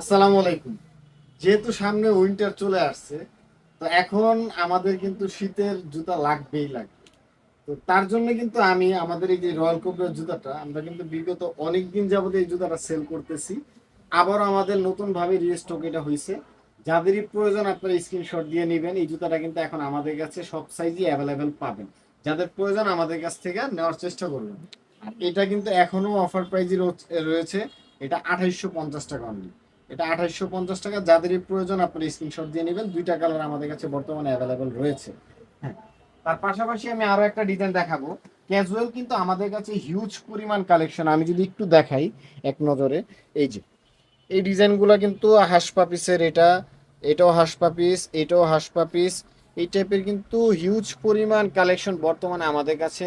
আসসালামু আলাইকুম। যেহেতু সামনে উইন্টার চলে আসছে, তো এখন আমাদের কিন্তু শীতের জুতা লাগবেই লাগবে। তো তার জন্য কিন্তু আমি আমাদের এই যে রয়্যাল কোবরার জুতাটা, আমরা কিন্তু বিগত অনেক দিন যাবত এই জুতাটা সেল করতেছি। আবারও আমাদের নতুন ভাবে রিস্টক এটা হয়েছে। যাদেরই প্রয়োজন আপনারা স্ক্রিনশট দিয়ে নেবেন, এই জুতাটা কিন্তু এখন আমাদের কাছে সব সাইজই অ্যাভেলেবেল পাবেন। যাদের প্রয়োজন আমাদের কাছ থেকে নেওয়ার চেষ্টা করবেন। আর এটা কিন্তু এখনও অফার প্রাইজে রয়েছে, এটা আঠাইশশো পঞ্চাশ টাকা অনলি এটা আঠাইশশো পঞ্চাশ টাকা। যাদেরই প্রয়োজন আপনারা স্ক্রিনশট দিয়ে নেবেন। দুইটা কালার আমাদের কাছে বর্তমানে অ্যাভেলেবেল রয়েছে। হ্যাঁ। তার পাশাপাশি আমি আরও একটা ডিজাইন দেখাবো। ক্যাজুয়াল কিন্তু আমাদের কাছে হিউজ পরিমাণ কালেকশন আমি যদি একটু দেখাই এক নজরে। এই যে, এই ডিজাইনগুলো কিন্তু হাঁসপাপিসের এটা, এটাও হাঁসপাপিস এটাও হাঁসপাপিস এই টাইপের কিন্তু হিউজ পরিমাণ কালেকশন বর্তমানে আমাদের কাছে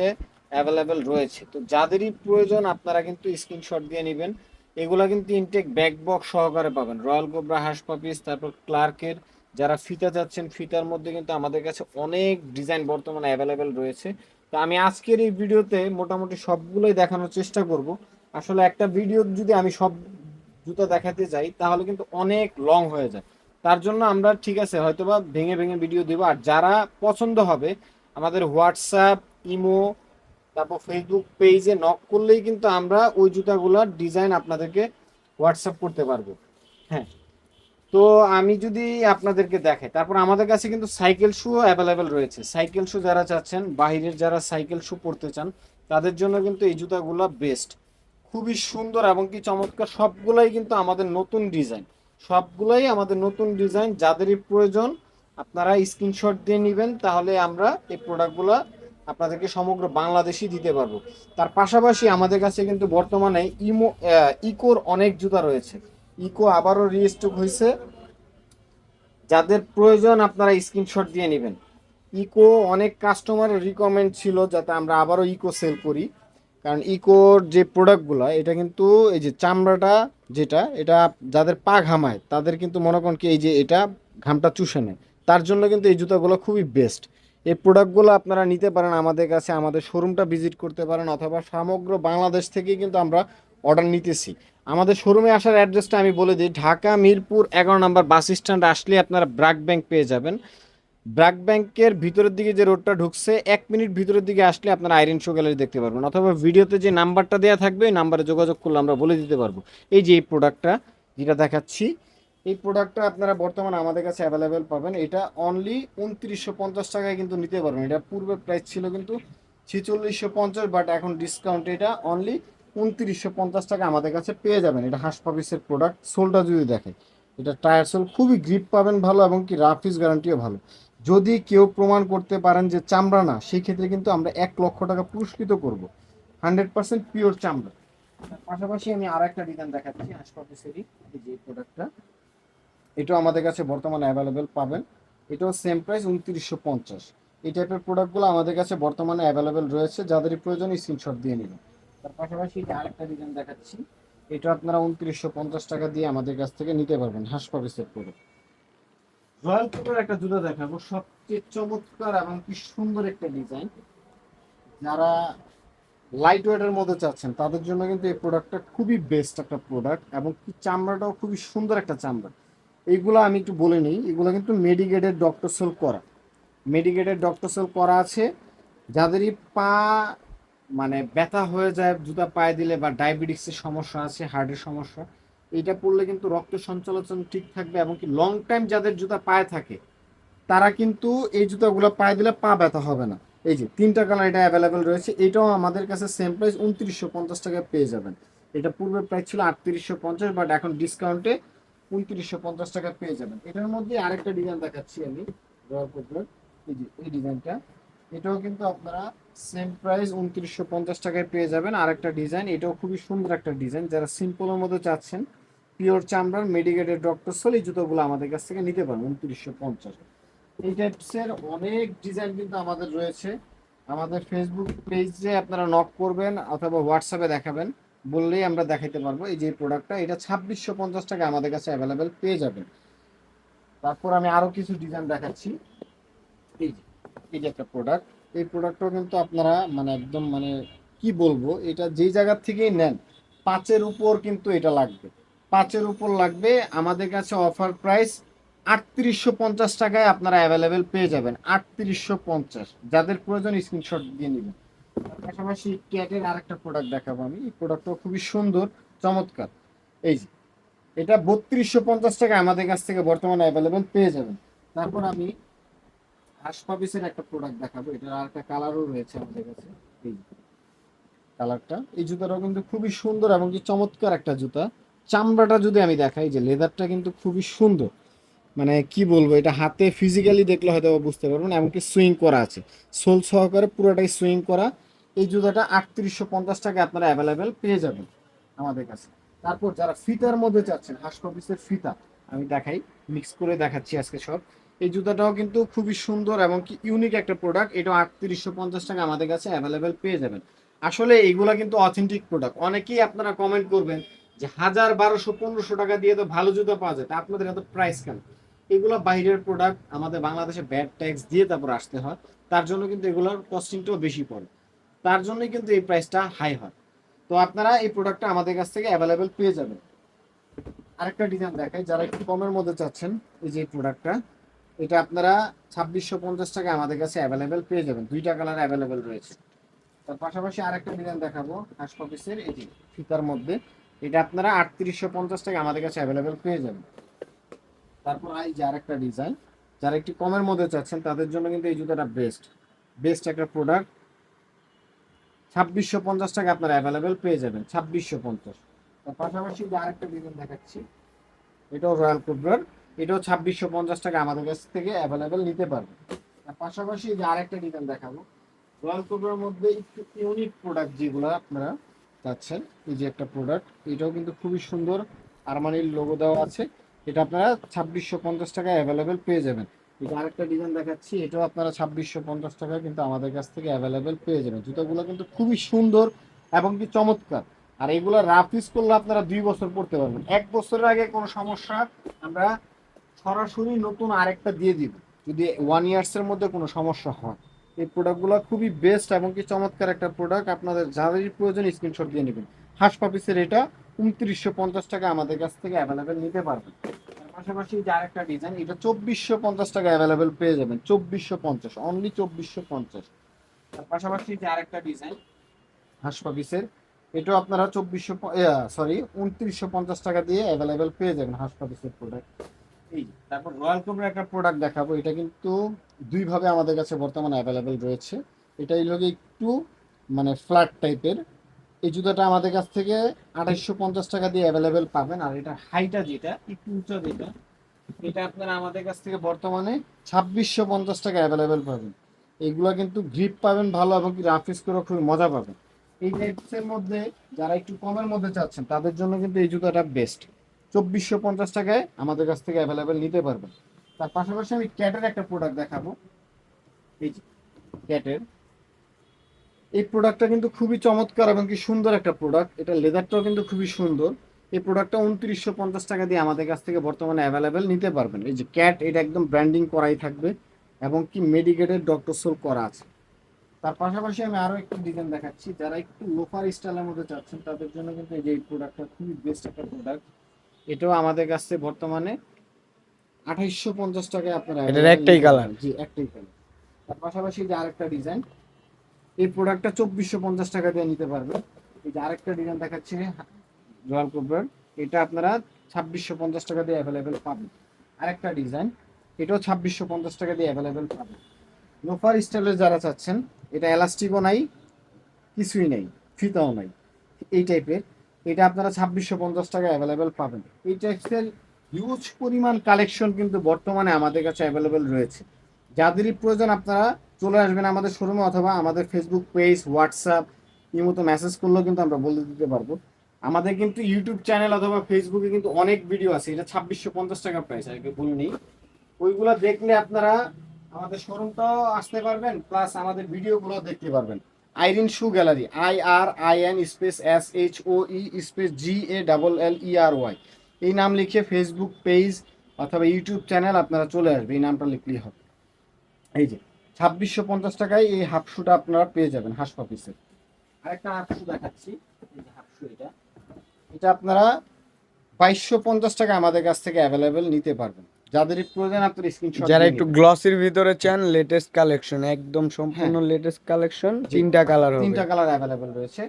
অ্যাভেলেবেল রয়েছে। তো যাদেরই প্রয়োজন আপনারা কিন্তু স্ক্রিনশট দিয়ে নেবেন। এগুলা কিন্তু ইনটেক ব্যাক বক্স সহকারে পাবেন। রয়্যাল গোবরা হাঁস পাপিস তারপর ক্লার্কের যারা ফিতা যাচ্ছেন, ফিতার মধ্যে কিন্তু আমাদের কাছে অনেক ডিজাইন বর্তমানে অ্যাভেলেবেল রয়েছে। তো আমি আজকের এই ভিডিওতে মোটামুটি সবগুলোই দেখানোর চেষ্টা করব। আসলে একটা ভিডিও যদি আমি সব জুতো দেখাতে যাই, তাহলে কিন্তু অনেক লং হয়ে যায়। তার জন্য আমরা ঠিক আছে, হয়তোবা ভেঙে ভেঙে ভিডিও দেবো। আর যারা পছন্দ হবে, আমাদের হোয়াটসঅ্যাপ ইমো তারপর ফেসবুক পেজে নক করলেই কিন্তু আমরা ওই জুতাগুলোর ডিজাইন আপনাদেরকে হোয়াটসঅ্যাপ করতে পারব। হ্যাঁ। তো আমি যদি আপনাদেরকে দেখাই, তারপর আমাদের কাছে কিন্তু সাইকেল শু অ্যাভেলেবেল রয়েছে। সাইকেল শু যারা চাচ্ছেন, বাহিরের যারা সাইকেল শু পরতে চান, তাদের জন্য কিন্তু এই জুতাগুলো বেস্ট খুবই সুন্দর এবং কি চমৎকার, সবগুলাই কিন্তু আমাদের নতুন ডিজাইন সবগুলাই আমাদের নতুন ডিজাইন যাদেরই প্রয়োজন আপনারা স্ক্রিনশট দিয়ে নেবেন, তাহলে আমরা এই প্রোডাক্টগুলো আপনাদেরকে সমগ্র বাংলাদেশই দিতে পারব। তার পাশাপাশি আমাদের কাছে কিন্তু বর্তমানে ইমো ইকোর অনেক জুতা রয়েছে। ইকো আবারও রিস্টক হয়েছে। যাদের প্রয়োজন আপনারা স্ক্রিনশট দিয়ে নেবেন। ইকো অনেক কাস্টমারের রিকমেন্ড ছিল যাতে আমরা আবারও ইকো সেল করি। কারণ ইকোর যে প্রোডাক্টগুলো এটা কিন্তু এই যে চামড়াটা যেটা, এটা যাদের পা ঘামায়, তাদের কিন্তু মনে করেন কি এই যে এটা ঘামটা চুষে নেয়। তার জন্য কিন্তু এই জুতাগুলো খুবই বেস্ট এই প্রোডাক্টগুলো আপনারা নিতে পারেন আমাদের কাছে, আমাদের শোরুমটা ভিজিট করতে পারেন অথবা সমগ্র বাংলাদেশ থেকেই কিন্তু আমরা অর্ডার নিতেছি। আমাদের শোরুমে আসার অ্যাড্রেসটা আমি বলে দিই, ঢাকা, মিরপুর, এগারো নম্বর বাস স্ট্যান্ড আসলে আপনারা ব্রাক ব্যাংক পেয়ে যাবেন। ব্রাক ব্যাংকের ভিতরের দিকে যে রোডটা ঢুকছে, এক মিনিট ভিতরের দিকে আসলে আপনারা আইরন শো গ্যালারি দেখতে পারবেন অথবা ভিডিওতে যে নাম্বারটা দেওয়া থাকবে, ওই নাম্বারে যোগাযোগ করলে আমরা বলে দিতে পারব। এই যে এই প্রোডাক্টটা যেটা দেখাচ্ছি এই প্রোডাক্টটা আপনারা বর্তমানে আমাদের কাছে অ্যাভেলেবেল পাবেন। এটা অনলি উনত্রিশশো পঞ্চাশ টাকায় কিন্তু নিতে পারবেন। এটা পূর্বে প্রাইস ছিল কিন্তু ছিচল্লিশশো পঞ্চাশ বাট এখন ডিসকাউন্ট এটা অনলি উনত্রিশশো পঞ্চাশ টাকা আমাদের কাছে পেয়ে যাবেন। এটা হাঁস পাপিসের প্রোডাক্ট সোলটা যদি দেখে। এটা টায়ার সোল খুবই গ্রিপ পাবেন ভালো এবং কি রাফিস গ্যারান্টিও ভালো। যদি কেউ প্রমাণ করতে পারেন যে চামড়া না, সেই ক্ষেত্রে কিন্তু আমরা এক লক্ষ টাকা পুরস্কৃত করব। হান্ড্রেড পার্সেন্ট পিওর চামড়া। পাশাপাশি আমি আর একটা ডিজাইন দেখাচ্ছি হাঁস পাপিসেরই যে প্রোডাক্টটা এটাও আমাদের কাছে বর্তমানে অ্যাভেলেবেল পাবেন। এটাও সেম প্রাইস উনত্রিশশো পঞ্চাশ। এই টাইপের প্রোডাক্টগুলো আমাদের কাছে বর্তমানে অ্যাভেলেবেল রয়েছে। যাদেরই প্রয়োজন স্ক্রিনশট দিয়ে নেবেন তার পাশাপাশি এটা আরেকটা ডিজাইন দেখাচ্ছি। এটা আপনারা উনত্রিশশো পঞ্চাশ টাকা দিয়ে আমাদের কাছ থেকে নিতে পারবেন হাঁস পাপিসের প্রোডাক্ট রয়্যাল কোটের একটা জুতো দেখাবো। সবচেয়ে চমৎকার এবং কি সুন্দর একটা ডিজাইন যারা লাইট ওয়েটের মধ্যে চাচ্ছেন, তাদের জন্য কিন্তু এই প্রোডাক্টটা খুবই বেস্ট একটা প্রোডাক্ট এবং কি চামড়াটাও খুবই সুন্দর একটা চামড়া। এইগুলো আমি একটু বলে নিই। এগুলো কিন্তু মেডিকেটেড ডক্টর সেল করা। মেডিকেটেড ডক্টর সেল করা আছে। যাদেরই পা মানে ব্যথা হয়ে যায় জুতা পায়ে দিলে বা ডায়াবেটিক্সের সমস্যা আছে হার্টের সমস্যা এটা পড়লে কিন্তু রক্ত সঞ্চালন ঠিক থাকবে এবং কি লং টাইম যাদের জুতা পায়ে থাকে, তারা কিন্তু এই জুতাগুলো পায়ে দিলে পা ব্যথা হবে না। এই যে তিনটা কালার এটা অ্যাভেলেবেল রয়েছে, এটাও আমাদের কাছে সেম প্রাইস উনত্রিশশো পঞ্চাশ টাকায় পেয়ে যাবেন। এটা পূর্বের প্রাইস ছিল আটত্রিশশো পঞ্চাশ বাট এখন ডিসকাউন্টে উনত্রিশশো পঞ্চাশ টাকা পেয়ে যাবেন। এটার মধ্যে আরেকটা ডিজাইন দেখাচ্ছি আমি কোবরার এই এই ডিজাইনটা এটাও কিন্তু আপনারা সেম প্রাইস উনত্রিশশো পঞ্চাশ টাকায় পেয়ে যাবেন আরেকটা ডিজাইন এটাও খুবই সুন্দর একটা ডিজাইন যারা সিম্পলের মধ্যে চাচ্ছেন পিওর চামড়ার মেডিকেটেড ডক্টর সোল এই জুতোগুলো আমাদের কাছ থেকে নিতে পারবেন উনত্রিশশো পঞ্চাশ। এই টাইপসের অনেক ডিজাইন কিন্তু আমাদের রয়েছে। আমাদের ফেসবুক পেজে আপনারা নক করবেন অথবা হোয়াটসঅ্যাপে দেখাবেন। বললেই আমরা দেখাইতে পারব, এই যে প্রোডাক্টটা এটা ছাব্বিশশো পঞ্চাশ টাকা আমাদের কাছে অ্যাভেলেবেল পেয়ে যাবেন। তারপর আমি আরও কিছু ডিজাইন দেখাচ্ছি। এই যে এই যে একটা প্রোডাক্ট এই প্রোডাক্টটাও কিন্তু আপনারা মানে একদম মানে কি বলব, এটা যেই জায়গার থেকেই নেন, পাঁচের উপর কিন্তু এটা লাগবে। পাঁচের উপর লাগবে আমাদের কাছে অফার প্রাইস আটত্রিশশো পঞ্চাশ টাকায় আপনারা অ্যাভেলেবেল পেয়ে যাবেন, আটত্রিশশো পঞ্চাশ। যাদের প্রয়োজন স্ক্রিনশট দিয়ে নেবেন। পাশাপাশি ক্যাটের আরেকটা প্রোডাক্ট দেখাবো আমি। এই প্রোডাক্টটা খুবই সুন্দর, চমৎকার। এই যে, এটা বত্রিশশো পঞ্চাশ টাকা আমাদের কাছ থেকে বর্তমানে অ্যাভেলেবেল পেয়ে যাবেন। তারপর আমি হাসপাবিসের একটা প্রোডাক্ট দেখাবো। এটার আর একটা কালারও রয়েছে আমাদের কাছে। এই কালারটা এই জুতাটাও কিন্তু খুবই সুন্দর এবং কি চমৎকার একটা জুতা। চামড়াটা যদি আমি দেখাই, যে লেদারটা কিন্তু খুবই সুন্দর। মানে কি বলব, এটা হাতে ফিজিক্যালি দেখলে হয়তো বুঝতে পারবেন এমনকি সুইং করা আছে। সোল সহকারে পুরোটাই সুইং করা। এই জুতাটা আটত্রিশশো পঞ্চাশ টাকা আপনারা অ্যাভেলেবেল পেয়ে যাবেন আমাদের কাছে। তারপর যারা ফিতার মধ্যে চাচ্ছেন হাসকপিসের ফিতা, আমি দেখাই মিক্স করে দেখাচ্ছি আজকে সব। এই জুতাটাও কিন্তু খুবই সুন্দর এবং কি ইউনিক একটা প্রোডাক্ট এটা আটত্রিশশো পঞ্চাশ টাকা আমাদের কাছে অ্যাভেলেবেল পেয়ে যাবেন। আসলে এইগুলা কিন্তু অথেন্টিক প্রোডাক্ট অনেকেই আপনারা কমেন্ট করবেন যে হাজার বারোশো পনেরোশো টাকা দিয়ে তো ভালো জুতো পাওয়া যায়, তা আপনাদের এত প্রাইস কেন? এগুলো বাইরের প্রোডাক্ট আমাদের বাংলাদেশে ব্যাড ট্যাক্স দিয়ে তারপর আসতে হয়, তার জন্য কিন্তু এগুলোর কস্টিংটাও বেশি পড়ে। তার জন্যই কিন্তু এই প্রাইসটা হাই হয়। তো আপনারা এই প্রোডাক্টটা আমাদের কাছ থেকে অ্যাভেলেবেল পেয়ে যাবেন। আরেকটা ডিজাইন দেখাই, যারা একটু কমের মধ্যে চাচ্ছেন, এই যে প্রোডাক্টটা এটা আপনারা ছাব্বিশশো পঞ্চাশ টাকা আমাদের কাছে অ্যাভেলেবেল পেয়ে যাবেন। দুইটা কালার অ্যাভেলেবেল রয়েছে। তার পাশাপাশি আরেকটা ডিজাইন দেখাবো হাস এই যে ফিতার মধ্যে। এটা আপনারা আটত্রিশশো পঞ্চাশ টাকা আমাদের কাছে অ্যাভেলেবেল পেয়ে যাবেন। তারপর এই যে আরেকটা ডিজাইন যারা একটু কমের মধ্যে চাচ্ছেন, তাদের জন্য কিন্তু এই জুতাটা বেস্ট বেস্ট একটা প্রোডাক্ট ছাব্বিশশো পঞ্চাশ টাকা আপনারা অ্যাভেলেবেল পেয়ে যাবেন, ছাব্বিশশো পঞ্চাশ। তার পাশাপাশি যে আরেকটা ডিজাইন দেখাচ্ছি, এটাও রয়্যাল কোবরার এটাও ছাব্বিশশো পঞ্চাশ টাকা আমাদের কাছ থেকে অ্যাভেলেবেল নিতে পারবেন। তার পাশাপাশি যে আরেকটা ডিজাইন দেখাবো রয়্যাল কোবরার মধ্যে একটু ইউনিক প্রোডাক্ট যেগুলো আপনারা চাচ্ছেন, এই যে একটা প্রোডাক্ট এটাও কিন্তু খুবই সুন্দর আরমানির লোগো দেওয়া আছে। এটা আপনারা ছাব্বিশশো পঞ্চাশ টাকায় অ্যাভেলেবেল পেয়ে যাবেন। আরেকটা ডিজাইন দেখাচ্ছি, এটাও আপনারা ছাব্বিশশো পঞ্চাশ টাকায় কিন্তু আমাদের কাছ থেকে অ্যাভেলেবেল পেয়ে যাবেন। জুতোগুলো কিন্তু খুবই সুন্দর এবং কি চমৎকার। আর এগুলো রাফ ইউজ করলে আপনারা দুই বছর পড়তে পারবেন। এক বছরের আগে কোনো সমস্যা, আমরা সরাসরি নতুন আরেকটা দিয়ে দিব। যদি ওয়ান ইয়ার্সের মধ্যে কোনো সমস্যা হয়। এই প্রোডাক্টগুলো খুবই বেস্ট এবং কি চমৎকার একটা প্রোডাক্ট আপনাদের যাদেরই প্রয়োজন স্ক্রিনশট দিয়ে নেবেন। হাঁস পাপিসের এটা উনত্রিশশো পঞ্চাশ টাকা আমাদের কাছ থেকে অ্যাভেলেবেল নিতে পারবেন। পাশাপাশি যে আরেকটা ডিজাইন এটা চব্বিশশো পঞ্চাশ টাকা অ্যাভেলেবেল পেয়ে যাবেন, চব্বিশশো পঞ্চাশ অনলি চব্বিশশো পঞ্চাশ। তার পাশাপাশি যে আরেকটা ডিজাইন হাঁস পাপিসের এটাও আপনারা চব্বিশশো সরি উনত্রিশশো পঞ্চাশ টাকা দিয়ে অ্যাভেলেবেল পেয়ে যাবেন হাঁস পাপিসের প্রোডাক্ট এই তারপর রয়্যাল কোবরা একটা প্রোডাক্ট দেখাবো, এটা কিন্তু দুইভাবে আমাদের কাছে বর্তমানে অ্যাভেলেবেল রয়েছে। এটাই লোকে একটু মানে ফ্ল্যাট টাইপের এই জুতাটা আমাদের কাছ থেকে আঠাইশশো পঞ্চাশ টাকা দিয়ে অ্যাভেলেবেল পাবেন। আর এটা হাইটা যেটা, একটু উঁচা যেটা, এটা আপনারা আমাদের কাছ থেকে বর্তমানে ছাব্বিশশো পঞ্চাশ টাকা অ্যাভেলেবেল পাবেন। এইগুলো কিন্তু গ্রিপ পাবেন ভালো এবং কি রাফিস করে খুবই মজা পাবেন। এই টাইপসের মধ্যে যারা একটু কমের মধ্যে চাচ্ছেন, তাদের জন্য কিন্তু এই জুতাটা বেস্ট চব্বিশশো পঞ্চাশ টাকায় আমাদের কাছ থেকে অ্যাভেলেবেল নিতে পারবেন। তার পাশাপাশি আমি ক্যাটের একটা প্রোডাক্ট দেখাবো। এই ক্যাটের এই প্রোডাক্টটা কিন্তু খুবই চমৎকার এবং কি সুন্দর একটা প্রোডাক্ট এটা লেদারটাও কিন্তু খুবই সুন্দর। এই প্রোডাক্টটা উনত্রিশশো পঞ্চাশ টাকা দিয়ে আমাদের কাছ থেকে বর্তমানে অ্যাভেলেবেল নিতে পারবেন। এই যে ক্যাট এটা একদম ব্র্যান্ডিং করাই থাকবে এবং কি মেডিকেটের ডক্টর সোল করা আছে। তার পাশাপাশি আমি আরও একটু ডিজাইন দেখাচ্ছি। যারা একটু লোফার স্টাইলের মধ্যে চাচ্ছেন তাদের জন্য কিন্তু এই যে এই প্রোডাক্টটা খুবই বেস্ট একটা প্রোডাক্ট এটাও আমাদের কাছে বর্তমানে আঠাইশশো পঞ্চাশ টাকায় আপনারা এটার একটাই কালার জি একটাই কালার তার পাশাপাশি যে আরেকটা ডিজাইন এই প্রোডাক্টটা চব্বিশশো পঞ্চাশ টাকা দিয়ে নিতে পারবেন এই যে আরেকটা ডিজাইন দেখাচ্ছি রয়্যাল কোবরার এটা আপনারা ছাব্বিশশো পঞ্চাশ টাকা দিয়ে অ্যাভেলেবেল পাবেন। আরেকটা ডিজাইন এটাও ছাব্বিশশো পঞ্চাশ টাকা দিয়ে অ্যাভেলেবেল পাবেন। লোফার স্টাইলের যারা চাচ্ছেন, এটা এলাস্টিকও নাই, কিছুই নেই, ফিতাও নাই, এই টাইপের এটা আপনারা ছাব্বিশশো পঞ্চাশ টাকা অ্যাভেলেবেল পাবেন। এই টাইপসের হিউজ পরিমাণ কালেকশন কিন্তু বর্তমানে আমাদের কাছে অ্যাভেলেবেল রয়েছে। যাদেরই প্রয়োজন আপনারা চলে আসবেন আমাদের শোরুমে অথবা আমাদের ফেসবুক পেজ হোয়াটসঅ্যাপ এই মতো মেসেজ করলেও কিন্তু আমরা বলে দিতে পারব। আমাদের কিন্তু ইউটিউব চ্যানেল অথবা ফেসবুকে কিন্তু অনেক ভিডিও আছে। এটা ছাব্বিশশো পঞ্চাশ টাকা প্রাইস আগে বলিনি ওইগুলো দেখলে আপনারা আমাদের শোরুমটাও আসতে পারবেন প্লাস আমাদের ভিডিওগুলো দেখতে পারবেন। Irin shoe gallery I R I N space S H O E space G A double L E R Y এই নাম লিখে ফেসবুক পেজ অথবা ইউটিউব চ্যানেল আপনারা চলে আসবে, এই নামটা লিখলেই হবে। এই যে ছাব্বিশশো পঞ্চাশ টাকায় এই হাফ শুটা আপনারা পেয়ে যাবেন হাঁস অফিসের আরেকটা হাফ শু দেখাচ্ছি। এই হাফ শু এটা। এটা আপনারা বাইশশো পঞ্চাশ টাকা আমাদের কাছ থেকে অ্যাভেলেবেল নিতে পারবেন। যাদের প্রয়োজন আপনার স্ক্রিনশট যারা একটু গ্লসির ভিতরে চান লেটেস্ট কালেকশন একদম সম্পূর্ণ লেটেস্ট কালেকশন তিনটা কালার হবে। তিনটা কালার অ্যাভেলেবেল রয়েছে।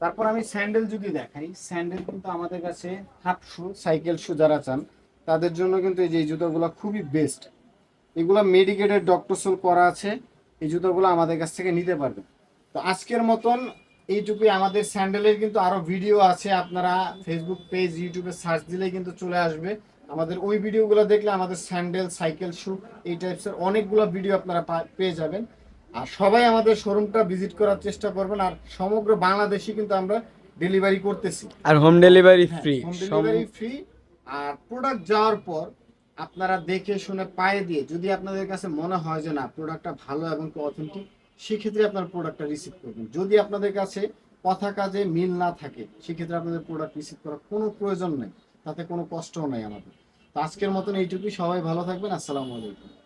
তারপর আমি স্যান্ডেল যদি দেখাই স্যান্ডেল কিন্তু আমাদের কাছে হাফ শু সাইকেল শু যারা চান তাদের জন্য কিন্তু এই যে এই জুতোগুলো খুবই বেস্ট এগুলো মেডিকেটেড ডক্টর সোল করা আছে এই জুতোগুলো আমাদের কাছ থেকে নিতে পারবেন। তো আজকের মতন এইটুকুই আমাদের স্যান্ডেলের কিন্তু আরও ভিডিও আছে আপনারা ফেসবুক পেজ ইউটিউবে সার্চ দিলেই কিন্তু চলে আসবে। আমাদের ওই ভিডিওগুলো দেখলে আমাদের স্যান্ডেল সাইকেল শু এই টাইপসের অনেকগুলো ভিডিও আপনারা পেয়ে যাবেন। আর সবাই আমাদের শোরুমটা ভিজিট করার চেষ্টা করবেন আর সমগ্র বাংলাদেশে কিন্তু আমরা ডেলিভারি করতেছি। আর home delivery free home delivery free আর প্রোডাক্ট যাওয়ার পর আপনারা দেখে শুনে পায়ে দিয়ে যদি আপনাদের কাছে মনে হয় যে না প্রোডাক্টটা ভালো এবং অথেন্টিক সেক্ষেত্রে আপনার প্রোডাক্টটা রিসিভ করবেন। যদি আপনাদের কাছে কথা কাজে মিল না থাকে, সেক্ষেত্রে আপনাদের প্রোডাক্ট রিসিভ করার কোনো প্রয়োজন নেই। তাতে কোনো কষ্টও নেই আমাদের। তো আজকের মতন এইটুকুই। সবাই ভালো থাকবেন। আসসালামু আলাইকুম।